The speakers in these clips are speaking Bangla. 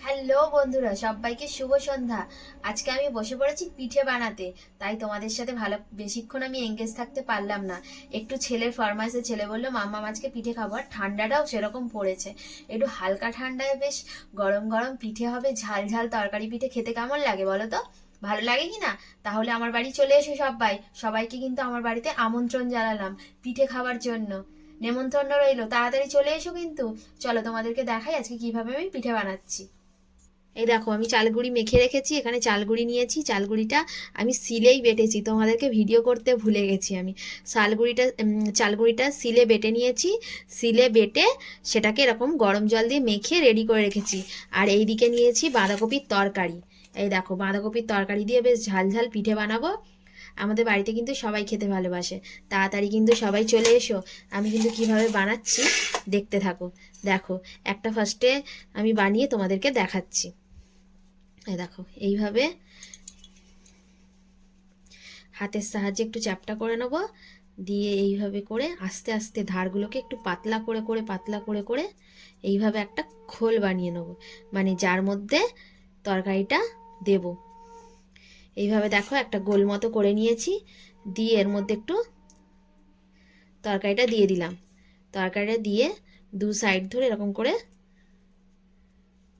হ্যালো বন্ধুরা, সবাইকে শুভ সন্ধ্যা। আজকে আমি বসে পড়েছি পিঠে বানাতে, তাই তোমাদের সাথে ভালো, বেশিক্ষণ আমি এঙ্গেজ থাকতে পারলাম না। একটু ছেলের ফরমাইশে ছেলে বলল মাম্মা আজকে পিঠে খাব। আর ঠান্ডাটাও সেরকম পড়েছে। একটু হালকা ঠান্ডায় বেশ গরম গরম পিঠে হবে, ঝাল ঝাল তরকারি পিঠে খেতে কেমন লাগে বলো তো? ভালো লাগে কি না? তাহলে আমার বাড়ি চলে এসো সবাই। সবাইকে কিন্তু আমার বাড়িতে আমন্ত্রণ জানালাম পিঠে খাবার জন্য। নেমন্তন্ন রইল, তাড়াতাড়ি চলে এসো কিন্তু। চলো তোমাদেরকে দেখাই আজকে কীভাবে আমি পিঠে বানাচ্ছি। এই দেখো আমি চালগুড়ি মেখে রেখেছি এখানে চালগুড়ি নিয়েছি চালগুড়িটা আমি সিলেই বেটেছি তোমাদেরকে ভিডিও করতে ভুলে গেছি আমি। চালগুড়িটা উম, চালগুড়িটা সিলে বেটে নিয়েছি সিলে বেটে সেটাকে এরকম গরম জল দিয়ে মেখে রেডি করে রেখেছি। আর এই দিকে নিয়েছি বাঁধাকপির তরকারি। এই দেখো বাঁধাকপির তরকারি দিয়ে বেশ ঝাল ঝাল পিঠে বানাবো। আমাদের বাড়িতে কিন্তু সবাই খেতে ভালোবাসে। তাড়াতাড়ি কিন্তু সবাই চলে এসো আমি কিন্তু কীভাবে বানাচ্ছি দেখতে থাকো। দেখো একটা ফার্স্টে আমি বানিয়ে তোমাদেরকে দেখাচ্ছি। দেখো, এইভাবে হাতের সাহায্যে একটু চ্যাপটা করে নেব, দিয়ে এইভাবে করে আস্তে আস্তে ধারগুলোকে একটু পাতলা করে করে পাতলা করে করে এইভাবে একটা খোল বানিয়ে নেব। মানে যার মধ্যে তরকারিটা দেব। এইভাবে দেখো একটা গোল মতো করে নিয়েছি, দিয়ে এর মধ্যে একটু তরকারিটা দিয়ে দিলাম। তরকারিটা দিয়ে দু সাইড ধরে এরকম করে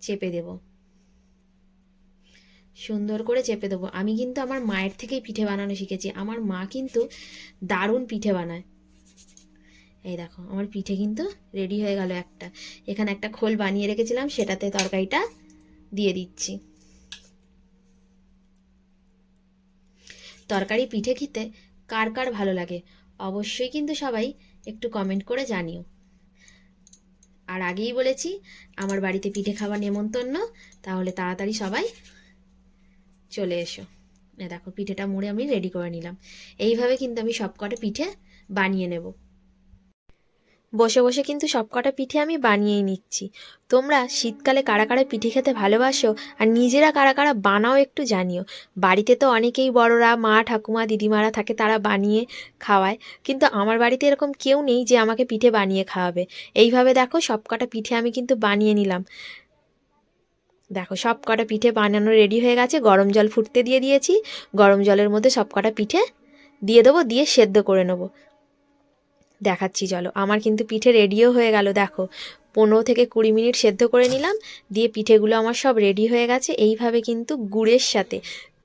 চেপে দেব। সুন্দর করে চেপে দেবো। আমি কিন্তু আমার মায়ের থেকেই পিঠে বানানো শিখেছি। আমার মা কিন্তু দারুণ পিঠে বানায়। এই দেখো, আমার পিঠে কিন্তু রেডি হয়ে গেল একটা। এখানে একটা খোল বানিয়ে রেখেছিলাম, সেটাতে তরকারিটা দিয়ে দিচ্ছি। তরকারি পিঠে খেতে কার কার ভালো লাগে, অবশ্যই কিন্তু সবাই একটু কমেন্ট করে জানিও। আর আগেই বলেছি, আমার বাড়িতে পিঠে খাওয়া নেমন্তন্ন, তাহলে তাড়াতাড়ি সবাই চলে এসো। দেখো, পিঠেটা মুড়ে আমি রেডি করে নিলাম। এইভাবে কিন্তু আমি সবকটা পিঠে বানিয়ে নেব। বসে বসে কিন্তু সবকটা পিঠে আমি বানিয়েই নিচ্ছি। তোমরা শীতকালে কারা কারা পিঠে খেতে ভালোবাসো আর নিজেরা কারা কারা বানাও একটু জানিও। বাড়িতে তো অনেকেই বড়রা, মা, ঠাকুমা, দিদিমারা থাকে তারা বানিয়ে খাওয়ায়। কিন্তু আমার বাড়িতে এরকম কেউ নেই যে আমাকে পিঠে বানিয়ে খাওয়াবে। এইভাবে দেখো সবকটা পিঠে আমি কিন্তু বানিয়ে নিলাম। দেখো সব কটা পিঠে বানানো রেডি হয়ে গেছে। গরম জল ফুটতে দিয়ে দিয়েছি। গরম জলের মধ্যে সব কটা পিঠে দিয়ে দেবো, দিয়ে সেদ্ধ করে নেব। দেখাচ্ছি, চলো। আমার কিন্তু পিঠে রেডিও হয়ে গেল, দেখো। পনেরো থেকে কুড়ি মিনিট সেদ্ধ করে নিলাম, দিয়ে পিঠেগুলো আমার সব রেডি হয়ে গেছে। এইভাবে কিন্তু গুড়ের সাথে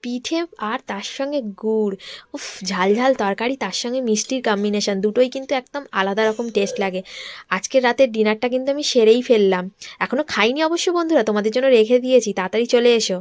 পিঠে আর তার সঙ্গে গুড়। উফ, ঝাল ঝাল তরকারি, তার সঙ্গে মিষ্টির কম্বিনেশান দুটোই কিন্তু একদম আলাদা রকম টেস্ট লাগে। আজকের রাতের ডিনারটা কিন্তু আমি সেরেই ফেললাম। এখনও খাইনি অবশ্য বন্ধুরা, তোমাদের জন্য রেখে দিয়েছি, তাড়াতাড়ি চলে এসো।